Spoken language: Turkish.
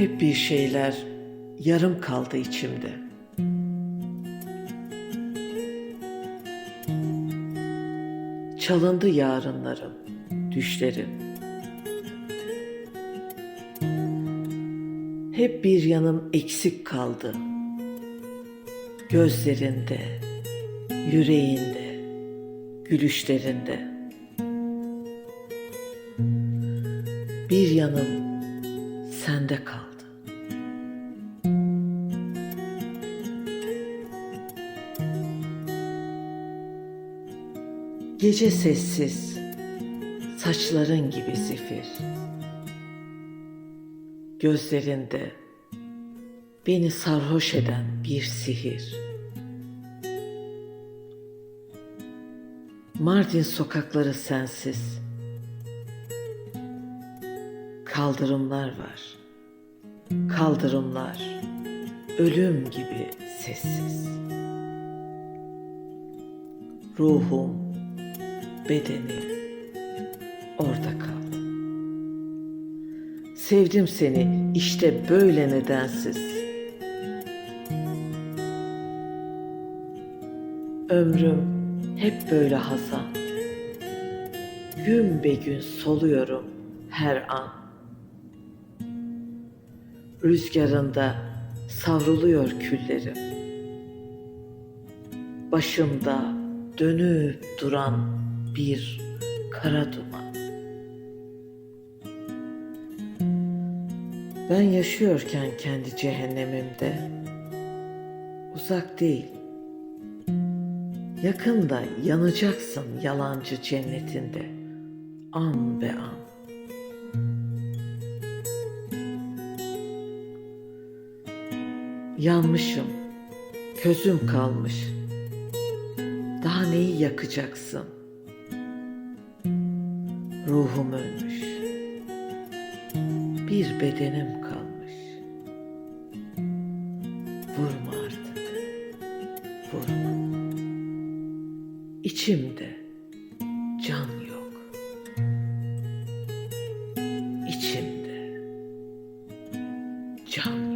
Hep bir şeyler yarım kaldı içimde. Çalındı yarınlarım, düşlerim. Hep bir yanım eksik kaldı. Gözlerinde, yüreğinde, gülüşlerinde. Bir yanım sende kaldı. Gece sessiz, saçların gibi zifir. Gözlerinde beni sarhoş eden bir sihir. Mardin sokakları sensiz. Kaldırımlar var. Kaldırımlar ölüm gibi sessiz. Ruhum, bedeni orada kaldı. Sevdim seni işte böyle nedensiz. Ömrüm hep böyle hazan. Gün be gün soluyorum her an. Rüzgarında savruluyor küllerim. Başımda dönüp duran bir kara duman. Ben yaşıyorken kendi cehennemimde uzak değil. Yakında yanacaksın yalancı cennetinde an be an. Yanmışım, közüm kalmış. Daha neyi yakacaksın? Ruhum ölmüş. Bir bedenim kalmış. Vurma artık. Vurma. İçimde can yok. İçimde can